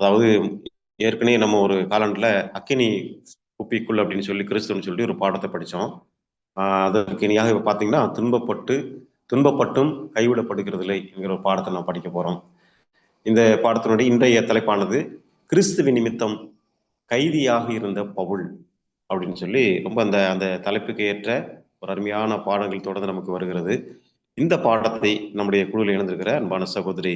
அதாவது ஏற்கனவே நம்ம ஒரு காலண்டில் அக்கினி குப்பிக்குள் அப்படின்னு சொல்லி கிறிஸ்துன்னு சொல்லி ஒரு பாடத்தை படித்தோம் அதற்கு இனியாக இப்போ பார்த்தீங்கன்னா துன்பப்பட்டு துன்பப்பட்டும் கைவிடப்படுகிறதில்லை என்கிற ஒரு பாடத்தை நான் படிக்க போகிறோம் இந்த பாடத்தினுடைய இன்றைய தலைப்பானது கிறிஸ்துவ நிமித்தம் கைதியாக இருந்த பவுல் அப்படின்னு சொல்லி ரொம்ப அந்த அந்த தலைப்புக்கு ஏற்ற ஒரு அருமையான பாடங்கள் தொடர்ந்து நமக்கு வருகிறது. இந்த பாடத்தை நம்முடைய குழுவில் இணைந்திருக்கிற அன்பான சகோதரி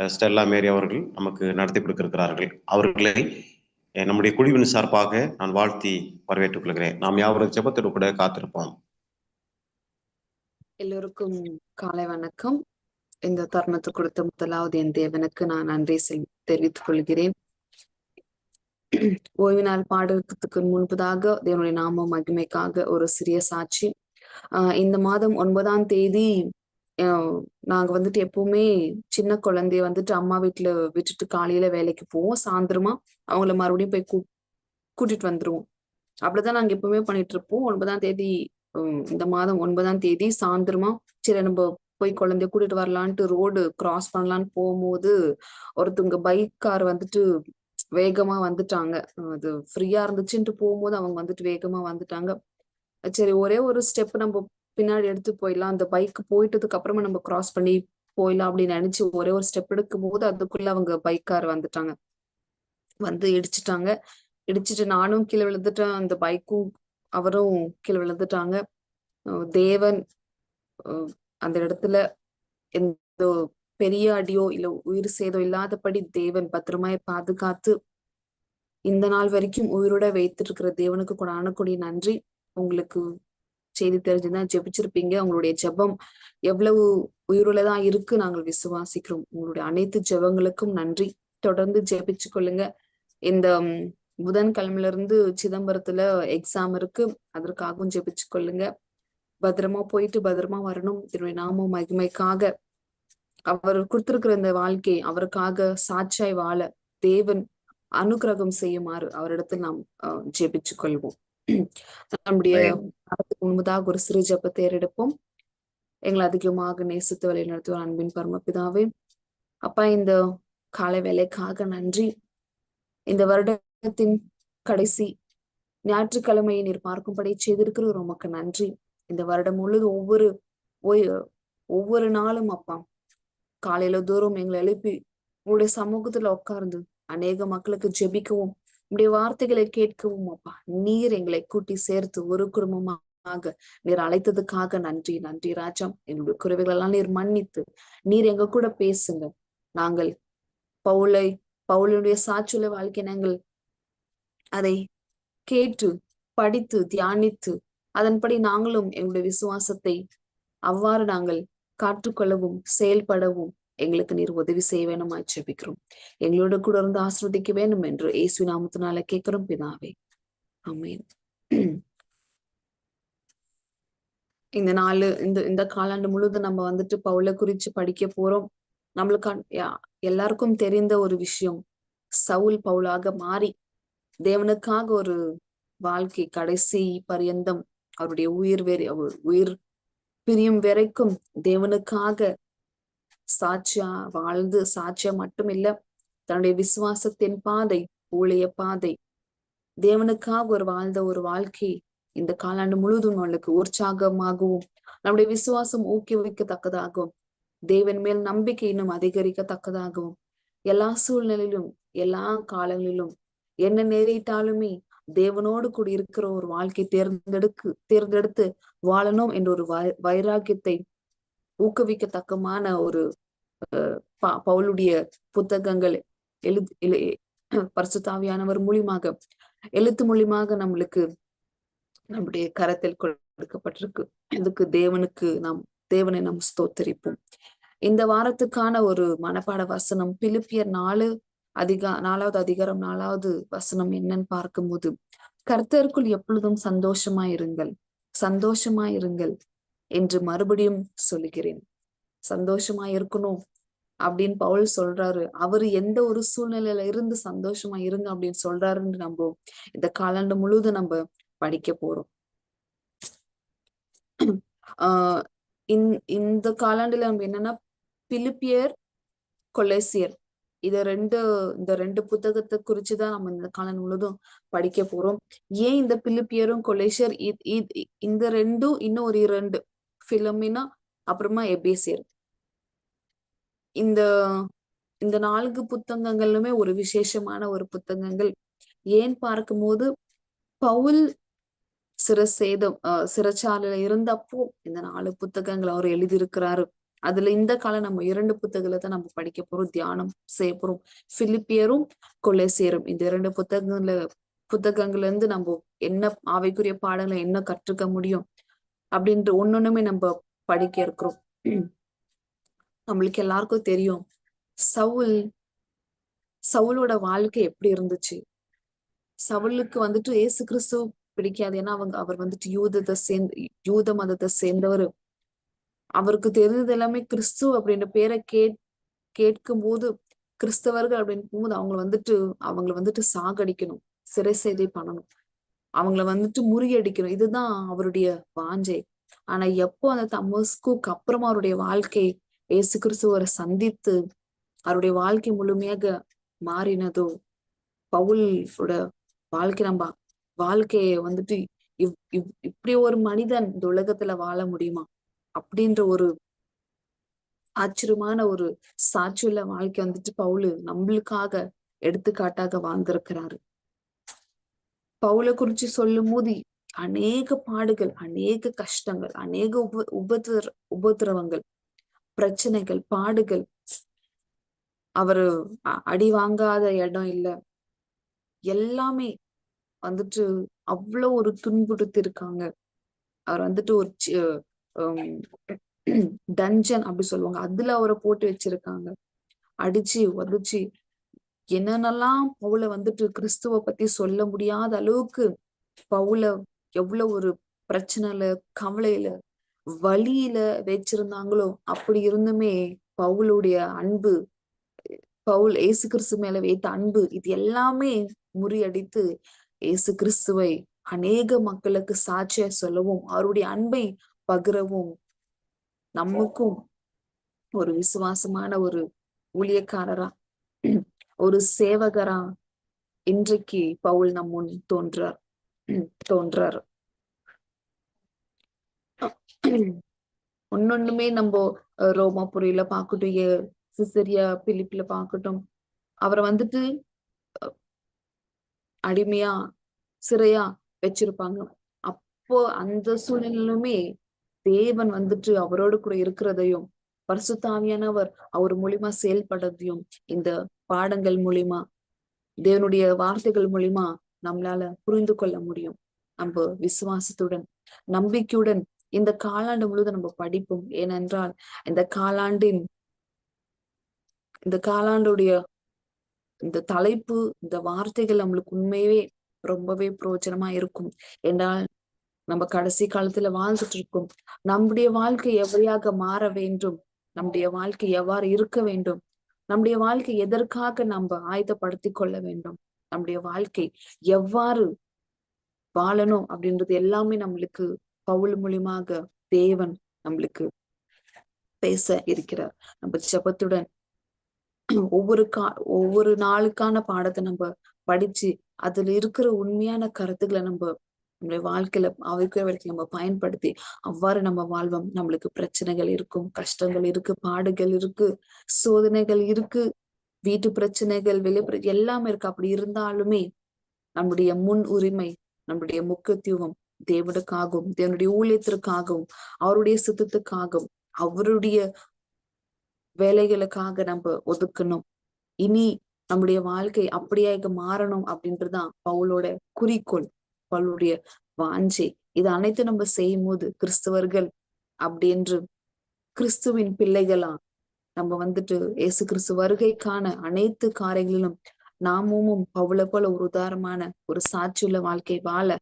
ஸ்டெல்லா மேரி அவர்கள் நமக்கு நடத்தி கொடுக்கிறார்கள் அவர்களை நம்முடைய குழுவின் சார்பாக நான் வாழ்த்தி வரவேற்றுக் கொள்கிறேன். நாம் யாவரும் ஜபத்தோடு கூட காத்திருப்போம். எல்லோருக்கும் காலை வணக்கம். இந்த தருணத்தை கொடுத்த முதலாவது என் தேவனுக்கு நான் நன்றி தெரிவித்துக் கொள்கிறேன். ஓய்வு நாள் பாடத்துக்கு முன்பதாக தேவனுடைய நாம மகிமைக்காக ஒரு சிறிய சாட்சி. ஆஹ் இந்த மாதம் ஒன்பதாம் தேதி நாங்க வந்துட்டு எப்பவுமே சின்ன குழந்தைய வந்துட்டு அம்மா வீட்டுல விட்டுட்டு காலையில வேலைக்கு போவோம். சாயந்தரமா அவங்கள மறுபடியும் போய் கூ கூட்டிட்டு வந்துருவோம். அப்படிதான் நாங்க எப்பவுமே பண்ணிட்டு இருப்போம். ஒன்பதாம் தேதி இந்த மாதம் ஒன்பதாம் தேதி சாயந்தரமா சரி நம்ம போய் குழந்தைய கூட்டிட்டு வரலான்ட்டு ரோடு கிராஸ் பண்ணலான்னு போகும்போது ஒருத்தவங்க பைக் கார் வந்துட்டு வேகமா வந்துட்டாங்க. அது ஃப்ரீயா இருந்துச்சுன்ட்டு போகும்போது அவங்க வந்துட்டு வேகமா வந்துட்டாங்க. சரி ஒரே ஒரு ஸ்டெப் நம்ம பின்னாடி எடுத்து போயிடலாம். அந்த பைக் போயிட்டதுக்கு அப்புறமா நம்ம கிராஸ் பண்ணி போயிடலாம் அப்படின்னு நினைச்சு ஒரே ஒரு ஸ்டெப் எடுக்கும் போது அதுக்குள்ள அவங்க பைக்கார் வந்துட்டாங்க. வந்து இடிச்சிட்டாங்க. இடிச்சிட்டு நானும் கீழே விழுந்துட்டேன். அந்த பைக்கும் அவரும் கீழே விழுந்துட்டாங்க. தேவன் அந்த இடத்துல எந்த பெரிய அடியோ இல்ல உயிர் சேதம் இல்லாதபடி தேவன் பத்திரமாய் பாதுகாத்து இந்த நாள் வரைக்கும் உயிரோட வைத்துட்டு இருக்கிற தேவனுக்கு கூட ஆனக்கூடிய நன்றி. உங்களுக்கு செய்தி தெரிஞ்சுதான் ஜெபிச்சிருப்பீங்க. உங்களுடைய ஜெபம் எவ்வளவு உயிருள்ளதான் இருக்கு நாங்கள் விசுவாசிக்கிறோம். உங்களுடைய அனைத்து ஜெபங்களுக்கும் நன்றி. தொடர்ந்து ஜெபிச்சு கொள்ளுங்க. இந்த புதன்கிழமையில இருந்து சிதம்பரத்துல எக்ஸாம் இருக்கு. அதற்காகவும் ஜெபிச்சு கொள்ளுங்க. பத்திரமா போயிட்டு பத்திரமா வரணும். திருவை நாம மகிமைக்காக அவர் கொடுத்திருக்கிற இந்த வாழ்க்கை அவருக்காக சாட்சாய் வாழ தேவன் அனுகிரகம் செய்யுமாறு அவரிடத்தில் நாம் ஜெபிச்சு கொள்வோம். நம்முடைய முன்பதாக ஒரு சிறு ஜபத்தை ஏறெடுப்போம். எங்களை அதிகமாக நேசித்து வழி நடத்துவோம் அன்பின் பரமபிதாவே. அப்பா இந்த காலை வேலைக்காக நன்றி. இந்த வருடத்தின் கடைசி ஞாயிற்றுக்கிழமையை நீர் பார்க்கும்படி செய்திருக்கிற உமக்கு நன்றி. இந்த வருடம் முழுது ஒவ்வொரு ஒவ்வொரு நாளும் அப்பா காலையில தூரம் எங்களை எழுப்பி உங்களுடைய சமூகத்துல உட்கார்ந்து அநேக மக்களுக்கு ஜெபிக்கவும் உடைய வார்த்தைகளை கேட்கவும் அப்பா நீர் எங்களை கூட்டி சேர்த்து ஒரு குடும்பமாக நீர் அழைத்ததுக்காக நன்றி நன்றி ராஜா. என்னுடைய குறைவுகள் எல்லாம் நீர் மன்னித்து நீர் எங்க கூட பேசுங்க நாங்கள் பவுலை பவுலுடைய சாச்சுல வாழ்க்கை நாங்கள் அதை கேட்டு படித்து தியானித்து அதன்படி நாங்களும் எங்களுடைய விசுவாசத்தை அவ்வாறு நாங்கள் காற்றுக்கொள்ளவும் செயல்படவும் எங்களுக்கு நீர் உதவி செய்ய வேணுமா செபிக்கிறோம் எங்களோட கூட இருந்து ஆசிர்வதிக்க வேண்டும் என்று இயேசு நாமத்தினால கேட்கிறோம் பிதாவே. அமேன் இந்த நாலு இந்த இந்த காலாண்டு முழுவதும் நம்ம வந்துட்டு பவுல குறிச்சு படிக்க போறோம். நம்மளுக்கு எல்லாருக்கும் தெரிந்த ஒரு விஷயம் சவுல் பவுலாக மாறி தேவனுக்காக ஒரு வாழ்க்கை கடைசி பரியந்தம் அவருடைய உயிர் வேறு உயிர் பிரியும் வரைக்கும் தேவனுக்காக சாட்சியா வாழ்ந்து சாட்சியா மட்டும் இல்ல தன்னுடைய விசுவாசத்தின் பாதை ஊழிய பாதை. தேவனுக்காக ஒரு வாழ்ந்த ஒரு வாழ்க்கை இந்த காலாண்டு முழுவதும் நம்மளுக்கு உற்சாகமாகவும் நம்முடைய விசுவாசம் ஊக்குவிக்கத்தக்கதாகவும் தேவன் மேல் நம்பிக்கை இன்னும் அதிகரிக்கத்தக்கதாகவும் எல்லா சூழ்நிலையிலும் எல்லா காலங்களிலும் என்ன நேரிட்டாலுமே தேவனோடு கூட இருக்கிற ஒரு வாழ்க்கை தேர்ந்தெடுக்கு தேர்ந்தெடுத்து வாழணும் என்ற ஒரு வைராக்கியத்தை ஊக்குவிக்கத்தக்கமான ஒரு பவுலுடைய புத்தகங்கள் எழுது பரிசுத்தாவியானவர் மூலியமாக எழுத்து மூலியமாக நம்மளுக்கு நம்முடைய கரத்தில் கொடுக்கப்பட்டிருக்கு. இதுக்கு தேவனுக்கு நாம் தேவனை நாம் ஸ்தோத்தரிப்போம். இந்த வாரத்துக்கான ஒரு மனப்பாட வசனம் பிலிப்பியர் நாலு அதிகா நாலாவது அதிகாரம் நாலாவது வசனம் என்னன்னு பார்க்கும்போது கர்த்தருக்குள் எப்பொழுதும் சந்தோஷமா இருங்கள் சந்தோஷமா இருங்கள் என்று மறுபடியும் சொல்லுகிறேன். சந்தோஷமா இருக்கணும் அப்படின்னு பவுல் சொல்றாரு. அவரு எந்த ஒரு சூழ்நிலையில இருந்து சந்தோஷமா இருங்க அப்படின்னு சொல்றாருன்னு நம்ம இந்த காலாண்டு முழுவதும் நம்ம படிக்க போறோம். ஆஹ் இந்த காலாண்டுல நம்ம என்னன்னா பிலிப்பியர் கொலேசியர். இத ரெண்டு இந்த ரெண்டு புத்தகத்தை குறிச்சுதான் நம்ம இந்த காலம் முழுதும் படிக்க போறோம். ஏன் இந்த பிலிப்பியரும் கொலேசியர் இ- இ- இந்த ரெண்டும் இன்னும் ஒரு இரண்டு பிலமினா அப்புறமா எபேசியர் இந்த இந்த நான்கு புத்தகங்களுமே ஒரு விசேஷமான ஒரு புத்தகங்கள். ஏன் பார்க்கும்போது பவுல் சிறசேதம் சேதம் சிறைச்சாலையில இருந்தப்போ இந்த நாலு புத்தகங்களை அவர் எழுதியிருக்கிறாரு. அதுல இந்த காலம் நம்ம இரண்டு புத்தகங்களை தான் நம்ம படிக்க போறோம் தியானம் செய்ய போறோம். பிலிப்பியரும் கொலேசியரும் இந்த இரண்டு புத்தகங்கள புத்தகங்கள்ல இருந்து நம்ம என்ன ஆவைக்குரிய பாடங்களை என்ன கற்றுக்க முடியும்? அப்படின்ற ஒன்னொண்ணுமே நம்ம படிக்க இருக்கிறோம். நம்மளுக்கு எல்லாருக்கும் தெரியும். சவுல் சவுலோட வாழ்க்கை எப்படி இருந்துச்சு? சவுலுக்கு வந்துட்டு ஏசு கிறிஸ்து பிடிக்காது. ஏன்னா அவங்க அவர் வந்துட்டு யூதத்தை சேர்ந்து யூத மதத்தை சேர்ந்தவர். அவருக்கு தெரிஞ்சது எல்லாமே கிறிஸ்து அப்படின்ற பேரை கேட் கேட்கும் போது கிறிஸ்தவர்கள் அப்படின்னு போகும்போது அவங்களை வந்துட்டு அவங்களை வந்துட்டு சாகடிக்கணும். சிறை செய்தி பண்ணணும். அவங்கள வந்துட்டு முறியடிக்கணும். இதுதான் அவருடைய வாஞ்சை. ஆனா எப்போ அந்த தமஸ்குக்கு அப்புறமா அவருடைய வாழ்க்கை இயேசு கிறிஸ்துவரை சந்தித்து அவருடைய வாழ்க்கை முழுமையாக மாறினதோ பவுலோட வாழ்க்கை நம்ம வாழ்க்கைய வந்துட்டு இவ் இவ் இப்படி ஒரு மனிதன் இந்த உலகத்துல வாழ முடியுமா? அப்படின்ற ஒரு ஆச்சரியமான ஒரு சாட்சியுள்ள வாழ்க்கை வந்துட்டு பவுலு நம்மளுக்காக எடுத்துக்காட்டாக வாழ்ந்திருக்கிறாரு. பவுலை குறிச்சு சொல்லும் போது அநேக பாடுகள் அநேக கஷ்டங்கள் அநேக உப உபத்திர உபத்திரவங்கள் பிரச்சனைகள் பாடுகள். அவரு அடி வாங்காத இடம் இல்ல. எல்லாமே வந்துட்டு அவ்வளவு ஒரு துன்புறுத்திருக்காங்க. அவர் வந்துட்டு ஒரு டஞ்சன் அப்படி சொல்லுவாங்க. அதுல அவரை போட்டு வச்சிருக்காங்க. அடிச்சு உதச்சு என்னென்னலாம் பவுல வந்துட்டு கிறிஸ்துவ பத்தி சொல்ல முடியாத அளவுக்கு பவுல எவ்வளவு ஒரு பிரச்சனையில கவலையில வலியில வச்சிருந்தாங்களோ அப்படி இருந்துமே பவுலுடைய அன்பு பவுல் இயேசு கிறிஸ்து மேல வைத்த அன்பு இது எல்லாமே முறியடித்து இயேசு கிறிஸ்துவை அநேக மக்களுக்கு சாட்சியா சொல்லவும் அவருடைய அன்பை பகிரவும் நமக்கும் ஒரு விசுவாசமான ஒரு ஊழியக்காரரா ஒரு சேவகரா இன்றைக்கு பவுல் நம் முன் தோன்றார் தோன்றார். ஒன்னொண்ணுமே நம்ம ரோமாபுரியில பாக்கட்டும் சிசரியா பிலிப்பில பாக்கட்டும் அவரை வந்துட்டு அடிமையா சிறையா வச்சிருப்பாங்க. அப்போ அந்த சூழ்நிலையிலுமே தேவன் வந்துட்டு அவரோடு கூட இருக்கிறதையும் பரிசுத்தாவியானவர் அவர் மூலியமா செயல்படுறதையும் இந்த பாடங்கள் மூலியமா தேவனுடைய வார்த்தைகள் மூலியமா நம்மளால புரிந்து கொள்ள முடியும். நம்ம விசுவாசத்துடன் நம்பிக்கையுடன் இந்த காலாண்டு முழுவதும் நம்ம படிப்போம். ஏனென்றால் இந்த காலாண்டின் இந்த காலாண்டுடைய இந்த தலைப்பு இந்த வார்த்தைகள் நம்மளுக்கு உண்மையவே ரொம்பவே பிரயோஜனமா இருக்கும். என்றால் நம்ம கடைசி காலத்துல வாழ்ந்துட்டு இருக்கோம். நம்முடைய வாழ்க்கை எவ்வளையாக மாற வேண்டும்? நம்முடைய வாழ்க்கை எவ்வாறு இருக்க வேண்டும்? நம்முடைய வாழ்க்கை எதற்காக நம்ம ஆயத்தப்படுத்திக் கொள்ள வேண்டும்? நம்முடைய வாழ்க்கை எவ்வாறு வாழணும் அப்படின்றது எல்லாமே நம்மளுக்கு பவுல் மூலியமாக தேவன் நம்மளுக்கு பேச இருக்கிறார். நம்ம ஜபத்துடன் ஒவ்வொரு கா ஒவ்வொரு நாளுக்கான பாடத்தை நம்ம படிச்சு அதுல இருக்கிற உண்மையான கருத்துக்களை நம்ம நம்முடைய வாழ்க்கையில அவைக்குரிய நம்ம பயன்படுத்தி அவ்வாறு நம்ம வாழ்வோம். நம்மளுக்கு பிரச்சனைகள் இருக்கும் கஷ்டங்கள் இருக்கு பாடுகள் இருக்கு சோதனைகள் இருக்கு வீட்டு பிரச்சனைகள் வெளி எல்லாமே இருக்கு. அப்படி இருந்தாலுமே நம்முடைய முன் உரிமை நம்முடைய முக்கியத்துவம் தேவனுக்காகவும் தேவனுடைய ஊழியத்திற்காகவும் அவருடைய சித்தத்துக்காகவும் அவருடைய வேலைகளுக்காக நம்ம ஒதுக்கணும். இனி நம்முடைய வாழ்க்கை அப்படியாக மாறணும் அப்படின்றதுதான் பவுலோட குறிக்கோள். பவுலுடைய வாஞ்சை. இது அனைத்து நம்ம செய்யும் போது கிறிஸ்தவர்கள் அப்படின்று கிறிஸ்துவின் பிள்ளைகளா நம்ம வந்துட்டு இயேசு கிறிஸ்து வருகைக்கான அனைத்து காரியங்களிலும் நாமும் பவுல போல ஒரு உதாரணமான ஒரு சாட்சியுள்ள வாழ்க்கை வாழ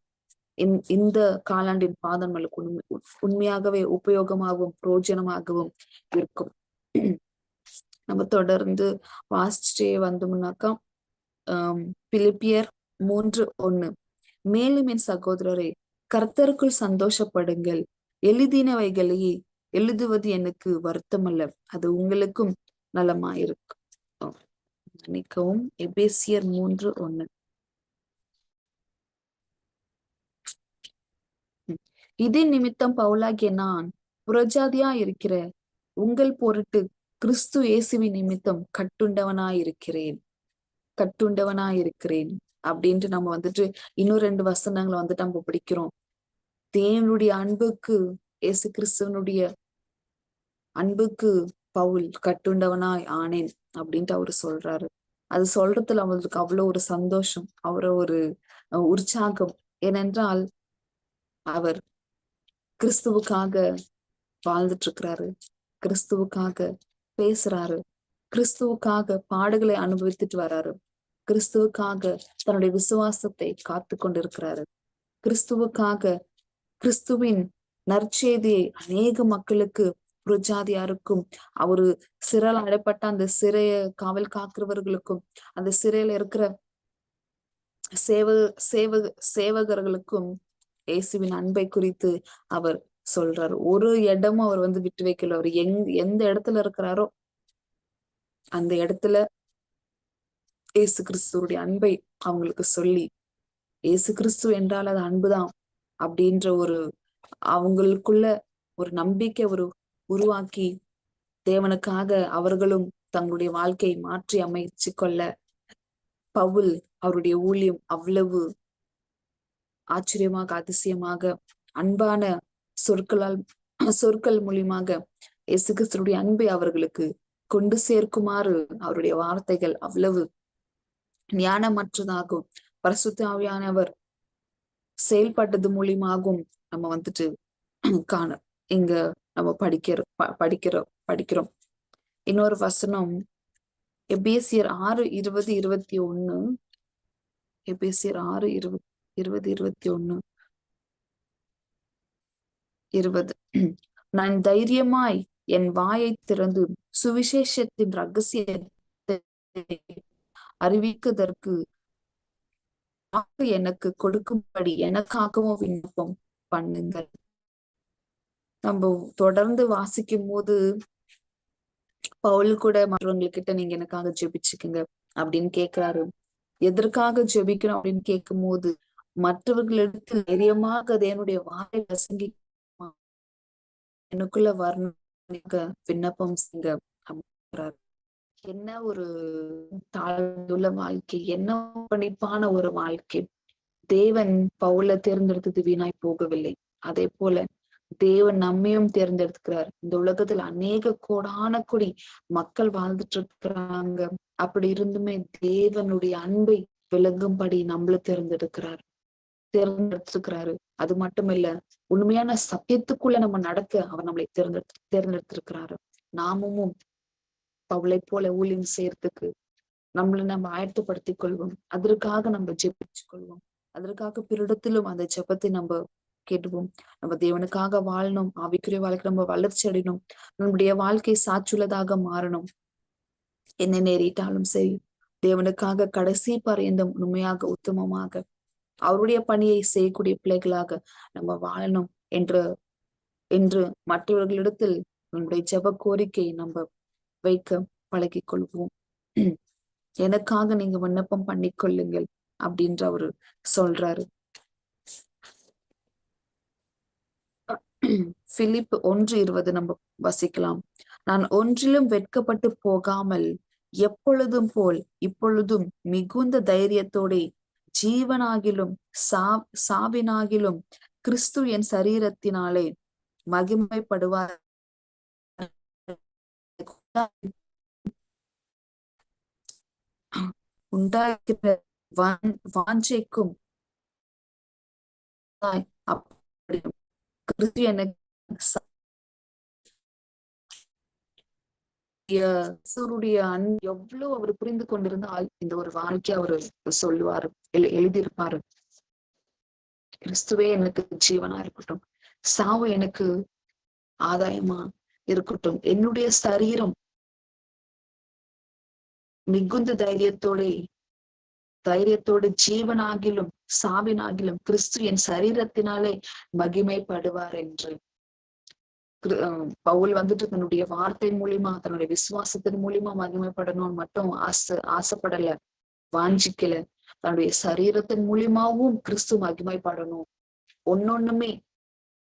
இந்த- இந்த காலாண்டின் பாதம் நம்மளுக்கு உண்மை உண்மையாகவே உபயோகமாகவும் பிரயோஜனமாகவும் இருக்கும். நம்ம தொடர்ந்து வாசிச்சே வந்தோம்னாக்கா ஆஹ் பிலிப்பியர் மூன்று ஒண்ணு மேலும் என் சகோதரரை கர்த்தருக்குள் சந்தோஷப்படுங்கள். எழுதினவைகளையே எழுதுவது எனக்கு வருத்தமல்ல. அது உங்களுக்கும் நலமாயிருக்கும். நினைக்கவும் எபேசியர் மூன்று ஒண்ணு இதே நிமித்தம் பவுலாகிய நான் புறஜாதியா இருக்கிற உங்கள் பொருட்டு கிறிஸ்து இயேசுவின் நிமித்தம் கட்டுண்டவனாயிருக்கிறேன். கட்டுண்டவனாயிருக்கிறேன். அப்படின்ட்டு நம்ம வந்துட்டு இன்னும் ரெண்டு வசனங்களை வந்துட்டு நம்ம படிக்கிறோம். தேவனுடைய அன்புக்கு இயேசு கிறிஸ்துவனுடைய அன்புக்கு பவுல் கட்டுண்டவனாய் ஆனேன் அப்படின்ட்டு அவரு சொல்றாரு. அது சொல்றதுல அவருக்கு அவ்வளவு ஒரு சந்தோஷம் அவரை ஒரு உற்சாகம். ஏனென்றால் அவர் கிறிஸ்துவுக்காக வாழ்ந்துட்டு இருக்கிறாரு கிறிஸ்துவுக்காக பேசுறாரு. கிறிஸ்துவுக்காக பாடுகளை அனுபவித்துட்டு வராரு. கிறிஸ்துவுக்காக தன்னுடைய விசுவாசத்தை காத்து கொண்டிருக்கிறாரு கிறிஸ்துவுக்காக கிறிஸ்துவின் நற்செய்தியை அநேக மக்களுக்கு புரஜாதியாருக்கும் அவரு சிறையில் அடைப்பட்ட அந்த சிறைய காவல் காக்கிறவர்களுக்கும் அந்த சிறையில இருக்கிற சேவ சேவ சேவகர்களுக்கும் இயேசுவின் அன்பை குறித்து அவர் சொல்றாரு. ஒரு இடமும் அவர் வந்து விட்டு வைக்கல. அவர் எங் எந்த இடத்துல இருக்கிறாரோ அந்த இடத்துல இயேசு கிறிஸ்துவுடைய அன்பை அவங்களுக்கு சொல்லி இயேசு கிறிஸ்து என்றால் அது அன்புதான் அப்படின்ற ஒரு அவங்களுக்குள்ள ஒரு நம்பிக்கை ஒரு உருவாக்கி தேவனுக்காக அவர்களும் தங்களுடைய வாழ்க்கையை மாற்றி அமைச்சு கொள்ள பவுல் அவருடைய ஊழியம் அவ்வளவு ஆச்சரியமாக அதிசயமாக அன்பான சொற்களால் சொற்கள் மூலியமாக இயேசு கிறிஸ்துடைய அன்பை அவர்களுக்கு கொண்டு சேர்க்குமாறு அவருடைய வார்த்தைகள் அவ்வளவு ஞானமற்றதாகும். பரிசுத்த ஆவியானவர் செயல்பட்டது மூலியமாகவும் நம்ம வந்துட்டு காண இங்க நம்ம படிக்கிற படிக்கிறோம் படிக்கிறோம். இன்னொரு வசனம் எபேசியர் ஆறு இருபது இருபத்தி ஒண்ணு. எபேசியர் ஆறு இருபது இருபது இருபத்தி ஒண்ணு. இருபது. நான் தைரியமாய் என் வாயை திறந்து சுவிசேஷத்தின் ரகசியத்தை அறிவிக்கதற்கு எனக்கு கொடுக்கும்படி எனக்காகவும் விண்ணப்பம் பண்ணுங்கள். நம்ம தொடர்ந்து வாசிக்கும் போது பவுல் கூட மற்றவங்க கிட்ட நீங்க எனக்காக ஜெபிச்சுக்குங்க அப்படின்னு கேக்குறாரு. எதற்காக ஜெபிக்கணும் அப்படின்னு கேட்கும் போது மற்றவர்களிடத்தில் தைரியமாக என்னுடைய வாயை வசங்கி எனக்குள்ள வரணும் விண்ணப்பம் செய்யுங்க அப்படின்றாரு என்ன ஒரு தாழ்ந்துள்ள வாழ்க்கை என்ன பணிப்பான ஒரு வாழ்க்கை? தேவன் பவுல தேர்ந்தெடுத்தது வீணாய் போகவில்லை. அதே போல தேவன் நம்மையும் தேர்ந்தெடுத்துக்கிறார் இந்த உலகத்துல அநேக கோடான கொடி மக்கள் வாழ்ந்துட்டு இருக்கிறாங்க அப்படி இருந்துமே தேவனுடைய அன்பை விளங்கும்படி நம்மள தேர்ந்தெடுக்கிறார். தேர்ந்தெடுத்துக்கிறாரு அது மட்டும் இல்ல உண்மையான சத்தியத்துக்குள்ள நம்ம நடக்க அவர் நம்மளை தேர்ந்தெடுத்து தேர்ந்தெடுத்திருக்கிறாரு. நாமும் பவுளை போல ஊழியம் செய்யறதுக்கு நம்மளை நம்ம ஆயத்தப்படுத்திக் கொள்வோம். அதற்காக நம்ம ஜெபிச்சு கொள்வோம். அதற்காக பிறடத்திலும் அந்த ஜெபத்தை நம்ம கேட்டுவோம். நம்ம தேவனுக்காக வாழணும். ஆவிக்குரிய வாழ்க்கை நம்ம வளர்ச்சி அடையணும். நம்முடைய வாழ்க்கை சாற்றுள்ளதாக மாறணும். என்ன நேரிட்டாலும் சரி தேவனுக்காக கடைசி பரியந்தம் உண்மையாக உத்தமமாக அவருடைய பணியை செய்யக்கூடிய பிள்ளைகளாக நம்ம வாழணும் என்று என்று மற்றவர்களிடத்தில் நம்முடைய ஜெப கோரிக்கை நம்ம வைக்க பழகி கொள்வோம். எனக்காக நீங்க விண்ணப்பம் பண்ணிக்கொள்ளுங்கள் அப்படின்ற அவரு சொல்றாரு. பிலிப் ஒன்று இருபது நம்ம வசிக்கலாம். நான் ஒன்றிலும் வெட்கப்பட்டு போகாமல் எப்பொழுதும் போல் இப்பொழுதும் மிகுந்த தைரியத்தோட ஜீவனாகிலும் சா சாவினாகிலும் கிறிஸ்து என் சரீரத்தினாலே மகிமைப்படுவார் உண்டாகிற வாஞ்சைக்கும் கிறிஸ்து எவ்வளவு அவர் புரிந்து கொண்டிருந்தால் இந்த ஒரு வாழ்க்கை அவரு சொல்லுவாரு எழு- எழுதியிருப்பாரு. கிறிஸ்துவே எனக்கு ஜீவனா இருக்கட்டும் சாவு எனக்கு ஆதாயமா இருக்கட்டும் என்னுடைய சரீரம் மிகுந்த தைரியத்தோட தைரியத்தோடு ஜீவனாகிலும் சாவினாகிலும் கிறிஸ்து என் சரீரத்தினாலே மகிமைப்படுவார் என்று. பவுல் வந்துட்டு தன்னுடைய வார்த்தை மூலியமா தன்னுடைய விசுவாசத்தின் மூலியமா மகிமைப்படணும்னு மட்டும் ஆசை ஆசைப்படல வாஞ்சிக்கல. தன்னுடைய சரீரத்தின் மூலியமாவும் கிறிஸ்து மகிமைப்படணும். ஒன்னொண்ணுமே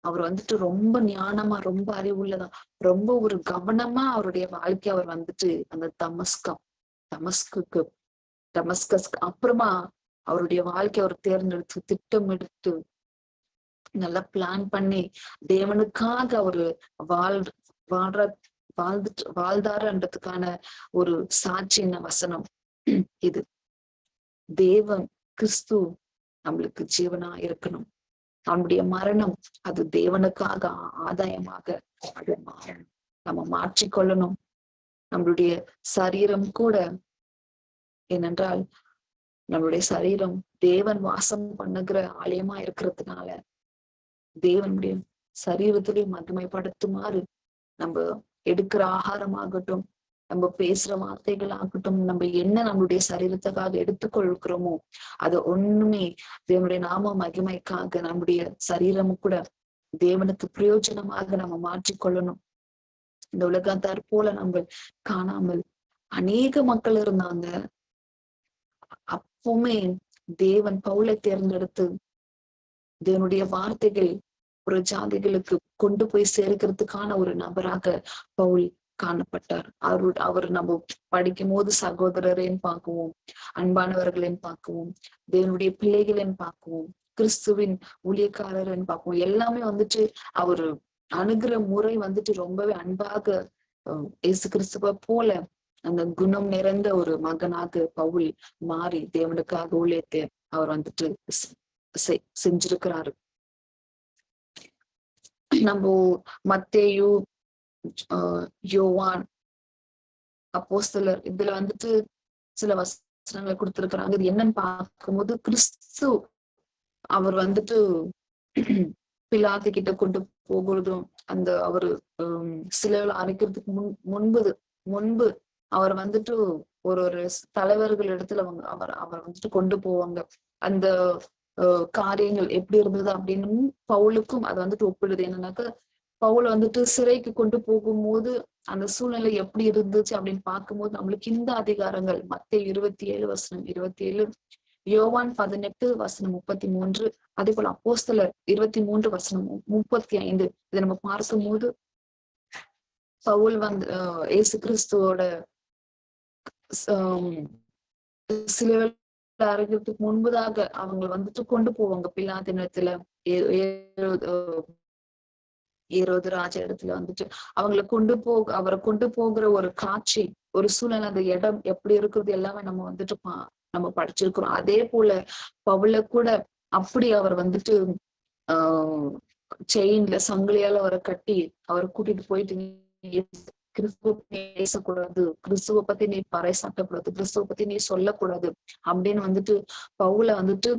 அவர் வந்துட்டு ரொம்ப ஞானமா ரொம்ப அறிவுள்ளதா ரொம்ப ஒரு கவனமா அவருடைய வாழ்க்கை அவர் வந்துட்டு அந்த தமஸ்கம் தமஸ்குக்கு டமஸ்கஸ்க்கு அப்புறமா அவருடைய வாழ்க்கை அவர் தேர்ந்தெடுத்து திட்டமிட்டு நல்லா பிளான் பண்ணி தேவனுக்காக அவரு வாழ் வாழ்ற வாழ்ந்துட்டு வாழ்ந்தாருன்றதுக்கான ஒரு சாட்சின வசனம் இது. தேவன் கிறிஸ்து நம்மளுக்கு ஜீவனா இருக்கணும். நம்முடைய மரணம் அது தேவனுக்காக ஆதாயமாக அது மாறணும் நம்ம மாற்றிக்கொள்ளணும். நம்மளுடைய சரீரம் கூட ஏனென்றால் நம்மளுடைய சரீரம் தேவன் வாசம் பண்ணுகிற ஆலயமா இருக்கிறதுனால தேவனுடைய சரீரத்திலே மகிமைப்படுத்துமாறு நம்ம எடுக்கிற ஆகாரமாகட்டும் நம்ம பேசுற வார்த்தைகள் ஆகட்டும் நம்ம என்ன நம்மளுடைய சரீரத்துக்காக எடுத்துக்கொள்கிறோமோ அது ஒண்ணுமே தேவனுடைய நாம மகிமைக்காக நம்முடைய சரீரமும் கூட தேவனுக்கு பிரயோஜனமாக நம்ம மாற்றிக்கொள்ளணும். இந்த உலகத்தார் போல நம்ம காணாமல் அநேக மக்கள் இருந்தாங்க. அப்பவுமே தேவன் பவுலை தேர்ந்தெடுத்து தேவனுடைய வார்த்தைகள் ஒரு ஜாதிகளுக்கு கொண்டு போய் சேர்க்கிறதுக்கான ஒரு நபராக பவுல் காணப்பட்டார். அவரு அவர் நம்ம படிக்கும் போது சகோதரரையும் பார்க்குவோம் அன்பானவர்களையும் பார்க்குவோம் தேவனுடைய பிள்ளைகளையும் பார்க்குவோம் கிறிஸ்துவின் ஊழியக்காரர்ன்னு பார்க்குவோம். எல்லாமே வந்துட்டு அவரு அணுகிற முறை வந்துட்டு ரொம்பவே அன்பாக இயேசு கிறிஸ்துவ போல அந்த குணம் நிறைந்த ஒரு மகனாக பவுல் மாறி தேவனுக்காக ஊழியத்தை அவர் வந்துட்டு செ- செஞ்சிருக்கிறாரு. நம்ம மத்தேயு யோவான் யோவான் சிலர் இதுல வந்துட்டு சில வசனங்களை கொடுத்திருக்கிறாங்க. இது என்னன்னு பார்க்கும்போது கிறிஸ்து அவர் வந்துட்டு பிலாத்து கிட்ட கொண்டு போகிறதும் அந்த அவரு ஹம், அரைக்கிறதுக்கு முன் முன்பு முன்பு அவர் வந்துட்டு ஒரு ஒரு தலைவர்கள் இடத்துல அவங்க அவர் அவர் வந்துட்டு கொண்டு போவாங்க. அந்த அஹ், காரியங்கள் எப்படி இருந்தது அப்படின்னு பவுலுக்கும் அது வந்துட்டு ஒப்பிடுது. என்னன்னாக்கா பவுல் வந்துட்டு சிறைக்கு கொண்டு போகும்போது அந்த சூழ்நிலை எப்படி இருந்துச்சு அப்படின்னு பார்க்கும்போது நம்மளுக்கு இந்த அதிகாரங்கள் மத்திய இருபத்தி ஏழு வசனம் இருபத்தி ஏழு யோவான் பதினெட்டு வசனம் முப்பத்தி மூன்று அதே போல அப்போஸ்தலர் இருபத்தி மூன்று வசனம் முப்பத்தி ஐந்து இதை நம்ம பார்க்கும்போது பவுல் வந்து ஏசு இயேசு கிறிஸ்துவோட சில அறைகிறதுக்கு முன்பதாக அவங்க வந்துட்டு கொண்டு போவாங்க. பிலா தினத்துல ஏரோது ராஜ இடத்துல வந்துட்டு அவங்கள கொண்டு போ அவரை கொண்டு போகிற ஒரு காட்சி ஒரு சூழ்நிலை அந்த இடம் எப்படி இருக்கிறது எல்லாமே நம்ம வந்துட்டு பா- நம்ம படிச்சிருக்கிறோம். அதே போல பவுல கூட அப்படி அவர் வந்துட்டு ஆஹ் செயின்ல சங்கிலியால அவரை கட்டி அவரை கூட்டிட்டு போயிட்டு கிறிஸ்துவ பேசக்கூடாது கிறிஸ்துவ பத்தி நீ பறைசாட்டக்கூடாது கிறிஸ்துவ பத்தி நீ சொல்லக்கூடாது அப்படின்னு வந்துட்டு பவுல வந்துட்டு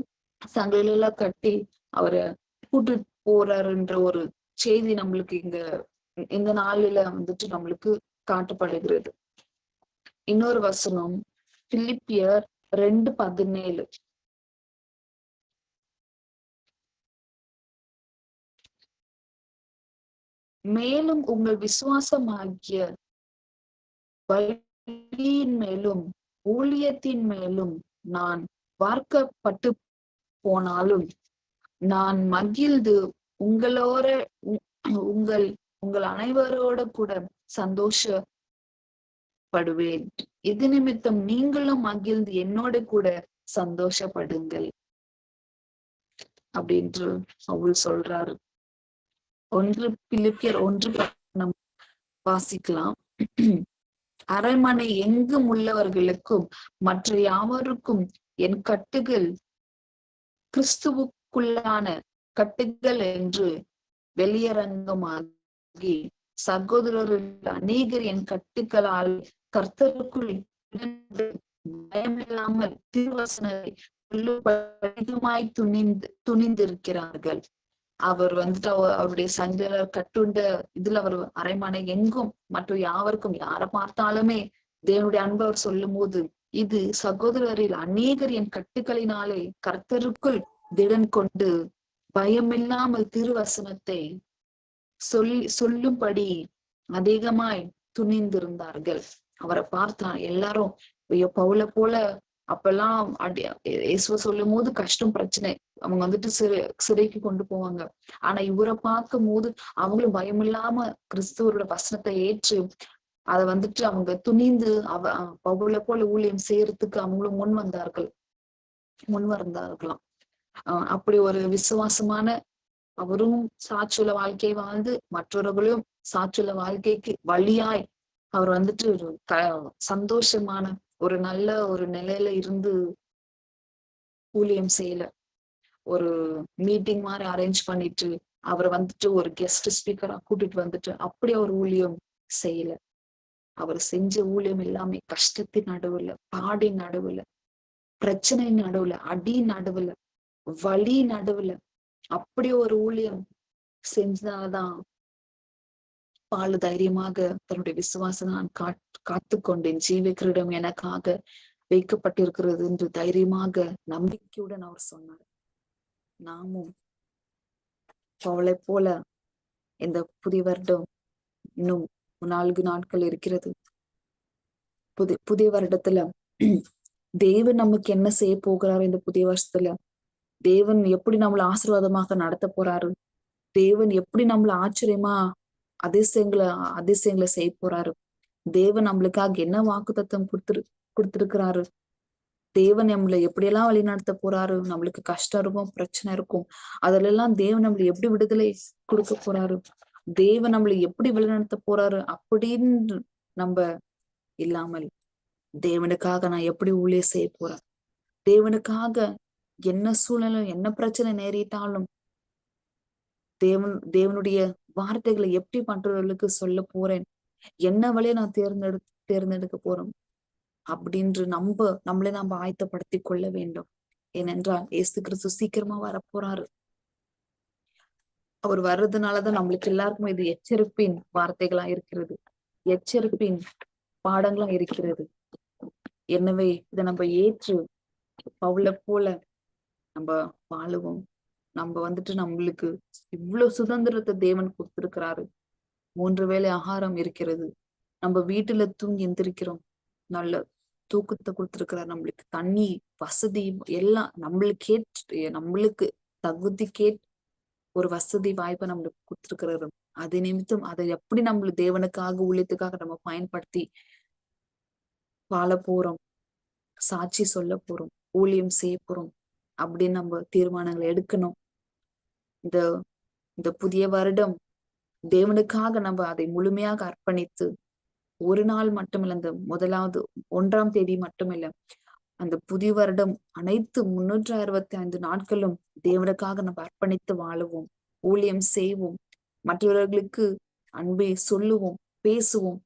சங்கிலில எல்லாம் கட்டி அவரை கூட்டிட்டு போறாருன்ற ஒரு செய்தி நம்மளுக்கு இங்க இந்த நாளில வந்துட்டு நம்மளுக்கு காட்டப்படுகிறது. இன்னொரு வசனம் பிலிப்பியர் ரெண்டு பதினேழு. மேலும் உங்கள் விசுவாசமாகிய வழியின் மேலும் ஊழியத்தின் மேலும் நான் வார்க்கப்பட்டு போனாலும் நான் மகிழ்ந்து உங்களோட உங்கள் உங்கள் அனைவரோட கூட சந்தோஷப்படுவேன். இது நிமித்தம் நீங்களும் மகிழ்ந்து என்னோட கூட சந்தோஷப்படுங்கள். அப்படின்று அவள் சொல்றாரு. ஒன்று பிலிப்பியர் ஒன்று நம்ம வாசிக்கலாம். அரண்மனை எங்கும் உள்ளவர்களுக்கும் மற்ற யாவருக்கும் என் கட்டுகள் கிறிஸ்துவுக்குள்ளான கட்டுகள் என்று வெளியரங்கமாகி சகோதரர்கள் அநேகர் என் கட்டுகளால் கர்த்தருக்குள் பயமில்லாமல் திருவசனத்தை துணிந்து துணிந்திருக்கிறார்கள். அவர் வந்துட்டு அவ- அவருடைய சஞ்சல கட்டுண்ட இதுல அவர் அரைமனை எங்கும் மற்றும் யாவருக்கும் யாரை பார்த்தாலுமே தேவனுடைய அன்பு அவர் சொல்லும் போது இது சகோதரரில் அநேகர் என் கட்டுகளினாலே கர்த்தருக்குள் திடன் கொண்டு பயமில்லாமல் திருவசனத்தை சொல்லி சொல்லும்படி அதிகமாய் துணிந்திருந்தார்கள். அவரை பார்த்தா எல்லாரும் ஐயோ பவுல போல அப்பெல்லாம் அடி இயேசுவ சொல்லும் போது கஷ்டம் பிரச்சனை. அவங்க வந்துட்டு சிறை சிறைக்கு கொண்டு போவாங்க. ஆனா இவரை பார்க்கும் போது அவங்களும் பயமில்லாம கிறிஸ்துவரோட வசனத்தை ஏற்று அதை வந்துட்டு அவங்க துணிந்து அவ பவுல போல ஊழியம் செய்யறதுக்கு அவங்களும் முன் வந்தார்கள். முன் வந்தார்களாம். ஆஹ் அப்படி ஒரு விசுவாசமான அவரும் சாட்சியுள்ள வாழ்க்கை வாழ்ந்து மற்றவர்களும் சாட்சியுள்ள வாழ்க்கைக்கு வழியாய் அவர் வந்துட்டு ஒரு க- சந்தோஷமான ஒரு நல்ல ஒரு நிலையில இருந்து ஊழியம் செய்யல. ஒரு மீட்டிங் மாதிரி அரேஞ்ச் பண்ணிட்டு அவரை வந்துட்டு ஒரு கெஸ்ட் ஸ்பீக்கரா கூட்டிட்டு வந்துட்டு அப்படி அவர் ஊழியம் செய்யல. அவர் செஞ்ச ஊழியம் எல்லாமே கஷ்டத்தின் நடுவுல பாடி நடுவுல பிரச்சனை நடுவுல அடி நடுவுல வழி நடுவுல அப்படி ஒரு ஊழியம் செஞ்சாதான் பால் தைரியமாக தன்னுடைய விசுவாசம் நான் காட் காத்து கொண்டேன் ஜீவிக்கிறிடம் எனக்காக வைக்கப்பட்டிருக்கிறது என்று தைரியமாக நம்பிக்கையுடன் அவர் சொன்னார். நாமும் அவளை போல இந்த புதிய வருடம் இன்னும் நான்கு நாட்கள் இருக்கிறது. புதி புதிய வருடத்துல தேவன் நமக்கு என்ன செய்ய போகிறாரு இந்த புதிய வருஷத்துல? தேவன் எப்படி நம்மள ஆசீர்வாதமாக நடத்த போறாரு? தேவன் எப்படி நம்மள ஆச்சரியமா அதிசயங்களை அதிசயங்களை செய்ய போறாரு? தேவன் நம்மளுக்காக என்ன வாக்கு தத்துவம் கொடுத்துரு கொடுத்திருக்கிறாரு? தேவன் நம்மளை எப்படியெல்லாம் வழி நடத்த போறாரு? நம்மளுக்கு கஷ்டம் இருக்கும் பிரச்சனை இருக்கும். அதுல எல்லாம் தேவன் நம்மளை எப்படி விடுதலை கொடுக்க போறாரு? தேவன் நம்மளை எப்படி வழிநடத்த போறாரு? அப்படின்னு நம்ம இல்லாமல் தேவனுக்காக நான் எப்படி ஊழிய செய்ய போறேன்? தேவனுக்காக என்ன சூழ்நிலை என்ன பிரச்சனை நேரிட்டாலும் தேவன் தேவனுடைய வார்த்தைகளை எப்படி மற்றவர்களுக்கு சொல்ல போறேன்? என்ன வழியை நான் தேர்ந்தெடு தேர்ந்தெடுக்க போறோம்? அப்படின்று நம்ப நம்மளை நாம ஆயத்தப்படுத்தி கொள்ள வேண்டும். ஏனென்றால் இயேசு கிறிஸ்து சீக்கிரமா வரப்போறாரு. அவர் வர்றதுனாலதான் நம்மளுக்கு எல்லாருக்கும் இது எச்சரிப்பின் வார்த்தைகளா இருக்கிறது. எச்சரிப்பின் பாடங்களா இருக்கிறது. எனவே இதை நம்ம ஏற்று பவுல போல நம்ம வாழுவோம். நம்ம வந்துட்டு நம்மளுக்கு இவ்வளவு சுதந்திரத்தை தேவன் கொடுத்திருக்கிறாரு. மூன்று வேளை ஆகாரம் இருக்கிறது. நம்ம வீட்டுல தூங்கி எந்திரிக்கிறோம். நல்ல தூக்கத்தை கொடுத்துருக்கிறார் நம்மளுக்கு. தண்ணி வசதி எல்லாம் நம்மளுக்கு நம்மளுக்கு தகுதி கேட் ஒரு வசதி வாய்ப்பை நம்மளுக்கு கொடுத்துருக்கிறாரு. அது நிமித்தம் அதை எப்படி நம்மளுக்கு தேவனுக்காக ஊழியத்துக்காக நம்ம பயன்படுத்தி வாழ போறோம்? சாட்சி சொல்ல போறோம். ஊழியம் செய்ய போறோம். அப்படின்னு நம்ம தீர்மானங்களை எடுக்கணும். இந்த இந்த புதிய வருடம் தேவனுக்காக நம்ம அதை முழுமையாக அர்ப்பணித்து ஒரு நாள் மட்டுமில்ல அந்த முதலாவது ஒன்றாம் தேதி மட்டுமில்ல அந்த புதிய வருடம் அனைத்து முன்னூற்றி அறுபத்தி ஐந்து நாட்களும் தேவனுக்காக நம்ம அர்ப்பணித்து வாழுவோம் ஊழியம் செய்வோம் மற்றவர்களுக்கு அன்பை சொல்லுவோம் பேசுவோம்.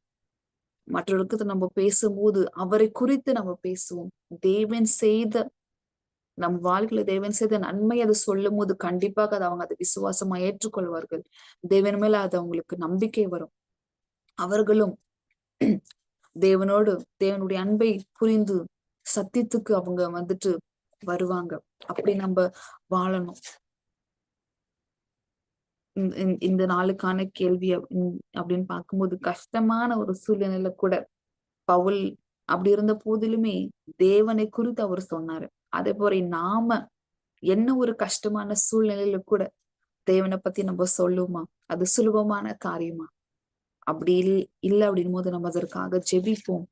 மற்றவர்களுக்கு நம்ம பேசும்போது அவரை குறித்து நம்ம பேசுவோம். தேவன் செய்த நம் வாழ்க்கையில தேவன் செய்த நன்மை அதை சொல்லும் போது கண்டிப்பாக அதை அவங்க அதை விசுவாசமா ஏற்றுக்கொள்வார்கள். தேவன் மேல அது அவங்களுக்கு நம்பிக்கை வரும். அவர்களும் தேவனோடு தேவனுடைய அன்பை புரிந்து சத்தியத்துக்கு அவங்க வந்துட்டு வருவாங்க. அப்படி நம்ம வாழணும். இந்த- நாளுக்கான கேள்வி உம் அப்படின்னு பார்க்கும்போது கஷ்டமான ஒரு சூழ்நிலையில கூட பவுல் அப்படி இருந்த போதிலுமே தேவனை குறித்து அவர் சொன்னாரு. அதே போல நாம என்ன ஒரு கஷ்டமான சூழ்நிலையில கூட தேவனை பத்தி நம்ம சொல்லுவோமா? அது சுலபமான காரியமா? அப்படி இல் இல்ல அப்படின் போது நம்ம அதற்காக ஜெபிப்போம்.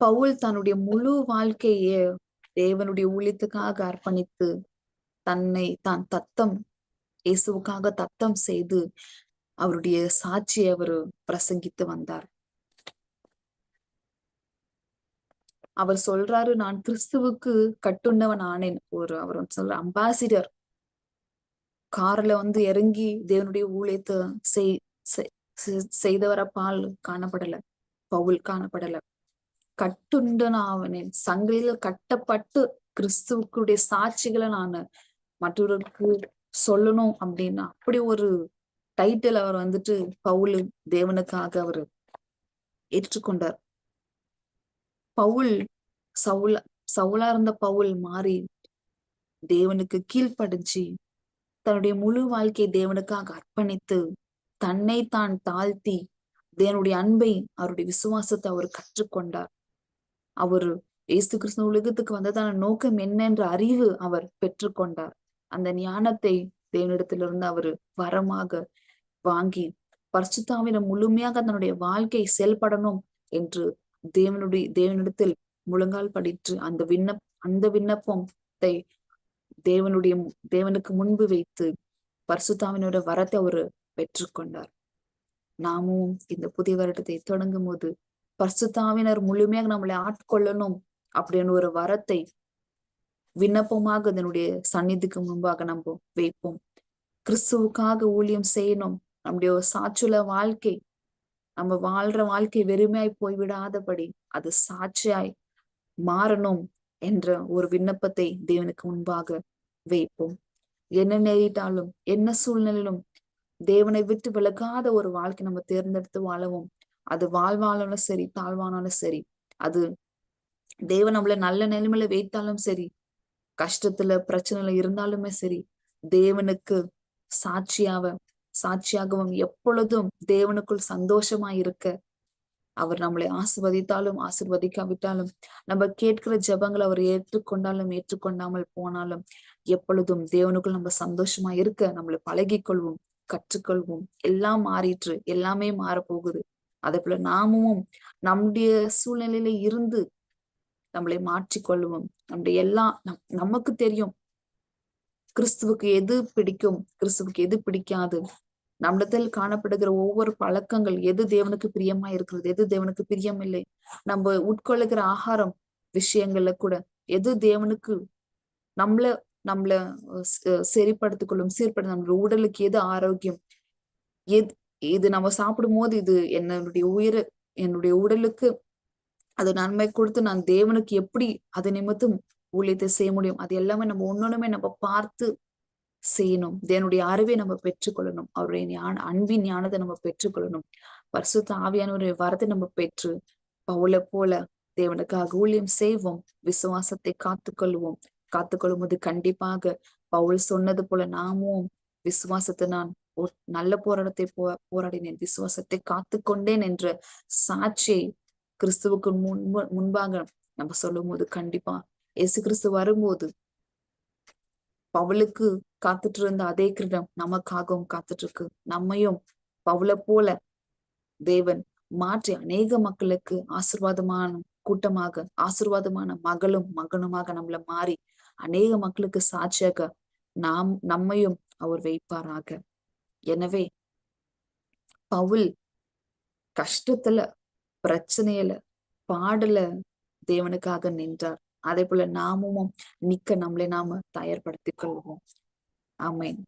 பவுல் தன்னுடைய முழு வாழ்க்கைய தேவனுடைய ஊழியத்துக்காக அர்ப்பணித்து தன்னை தான் தத்தம் இயேசுவுக்காக தத்தம் செய்து அவருடைய சாட்சியை அவர் பிரசங்கித்து வந்தார். அவர் சொல்றாரு நான் கிறிஸ்துவுக்கு கட்டுண்டவன் ஆனேன் ஒரு அவர் வந்து சொல்ற அம்பாசிடர். கார்ல வந்து இறங்கி தேவனுடைய ஊழியத்தை செய் செ- செய்தவர பால் காணப்படல பவுல் காணப்படல. கட்டுண்டன் ஆவனேன் சங்கிலில கட்டப்பட்டு கிறிஸ்துவுக்குடைய சாட்சிகளை நான் மற்றவர்களுக்கு சொல்லணும் அப்படின்னா அப்படி ஒரு டைட்டில் அவர் வந்துட்டு பவுல் தேவனுக்காக அவர் ஏற்றுக்கொண்டார். பவுல் சவுல சவுலா இருந்த பவுல் மாறி தேவனுக்கு கீழ்ப்படிஞ்சு தன்னுடைய முழு வாழ்க்கையை தேவனுக்காக அர்ப்பணித்து தன்னை தான் தாழ்த்தி தேவனுடைய அன்பை அவருடைய விசுவாசத்தை அவர் கற்றுக்கொண்டார். அவர் இயேசு கிறிஸ்து உலகத்துக்கு வந்ததான நோக்கம் என்ன என்ற அறிவு அவர் பெற்றுக்கொண்டார். அந்த ஞானத்தை தேவனிடத்திலிருந்து அவர் வரமாக வாங்கி பரிசுத்தாவின முழுமையாக தன்னுடைய வாழ்க்கை செயல்படணும் என்று தேவனுடைய தேவனிடத்தில் முழங்கால் படிற்று அந்த விண்ணப் அந்த விண்ணப்பத்தை தேவனுடைய தேவனுக்கு முன்பு வைத்து பரிசுத்தாவினோட வரத்தை அவரு பெற்றுக்கொண்டார். நாமும் இந்த புதிய வருடத்தை தொடங்கும் போது பர்சுத்தாவினர் முழுமையாக நம்மளை ஆட்கொள்ளணும் அப்படின்னு ஒரு வரத்தை விண்ணப்பமாக அதனுடைய சந்நிதிக்கு முன்பாக நம்ம வைப்போம். கிறிஸ்துவுக்காக ஊழியம் செய்யணும். நம்முடைய ஒரு வாழ்க்கை நம்ம வாழ்ற வாழ்க்கை வெறுமையாய் போய்விடாதபடி அது சாட்சியாய் மாறணும் என்ற ஒரு விண்ணப்பத்தை தேவனுக்கு முன்பாக வைப்போம். என்ன நேரிட்டாலும் என்ன சூழ்நிலையிலும் தேவனை விட்டு விலகாத ஒரு வாழ்க்கை நம்ம தேர்ந்தெடுத்து வாழவும். அது வாழ்வானாலும் சரி தாழ்வானாலும் சரி அது தேவன் நம்மள நல்ல நிலைமையில வைத்தாலும் சரி கஷ்டத்துல பிரச்சனைல இருந்தாலுமே சரி தேவனுக்கு சாட்சியாவ சாட்சியாகவும் எப்பொழுதும் தேவனுக்குள் சந்தோஷமா இருக்க அவர் நம்மளை ஆசிர்வதித்தாலும் ஆசிர்வதிக்காவிட்டாலும் நம்ம கேட்கிற ஜெபங்களை அவர் ஏற்றுக்கொண்டாலும் ஏற்றுக்கொண்டாமல் போனாலும் எப்பொழுதும் தேவனுக்குள் நம்ம சந்தோஷமா இருக்க நம்மளை பழகிக்கொள்வோம் கற்றுக்கொள்வோம். எல்லாம் மாறிற்று எல்லாமே மாறப்போகுது. அதே போல நாமும் நம்முடைய சூழ்நிலையில இருந்து நம்மளை மாற்றிக்கொள்வோம். நம்முடைய எல்லாம் நம்- நமக்கு தெரியும். கிறிஸ்துவுக்கு எது பிடிக்கும் கிறிஸ்துவுக்கு எது பிடிக்காது நம்மிடத்தில் காணப்படுகிற ஒவ்வொரு பழக்கங்கள் எது தேவனுக்கு பிரியமா இருக்கிறது எது தேவனுக்கு பிரியம் இல்லை நம்ம உட்கொள்ளுகிற ஆகாரம் விஷயங்கள்ல கூட எது தேவனுக்கு நம்மள நம்மள அஹ் சரிப்படுத்திக் கொள்ளும் சீர்படுத்த நம்மளோட உடலுக்கு எது ஆரோக்கியம் எது இது நம்ம சாப்பிடும் போது இது என்னுடைய உயிர் என்னுடைய உடலுக்கு அது நன்மை கொடுத்து நான் தேவனுக்கு எப்படி அதை நிமித்தம் ஊழியத்தை செய்ய முடியும் அது எல்லாமே நம்ம ஒன்னொன்னுமே நம்ம பார்த்து செய்யணும். தேவனுடைய அறிவை நம்ம பெற்றுக்கொள்ளணும். அவருடைய ஞான அன்பின் ஞானத்தை நம்ம பெற்றுக்கொள்ளணும். பரிசுத்த ஆவியானவருடைய வரத்தை நம்ம பெற்று பவுல போல தேவனுக்காக ஊழியம் செய்வோம். விசுவாசத்தை காத்துக்கொள்வோம். காத்துக்கொள்ளும் போது கண்டிப்பாக பவுல் சொன்னது போல நாமும் விசுவாசத்தை நான் நல்ல போராட்டத்தை போ போராடினேன். விசுவாசத்தை காத்துக்கொண்டேன் என்ற சாட்சியை கிறிஸ்துவுக்கு முன்பு முன்பாக நம்ம சொல்லும் போது கண்டிப்பா இயேசு கிறிஸ்து வரும்போது பவுலுக்கு காத்துட்டு இருந்த அதே கிரீடம் நமக்காகவும் காத்துட்டு இருக்கு நம்மையும் பவுல போல தேவன் மாற்றி அநேக மக்களுக்கு ஆசிர்வாதமான கூட்டமாக ஆசிர்வாதமான மகளும் மகனுமாக நம்மள மாறி அநேக மக்களுக்கு சாட்சியாக நாம் நம்மையும் அவர் வைப்பாராக. எனவே பவுல் கஷ்டத்துல பிரச்சனையில பாடல தேவனுக்காக நின்றார். அதே போல நாமும் நிக்க நம்மளை நாம தயார்படுத்திக் கொள்வோம். ஆமேன்.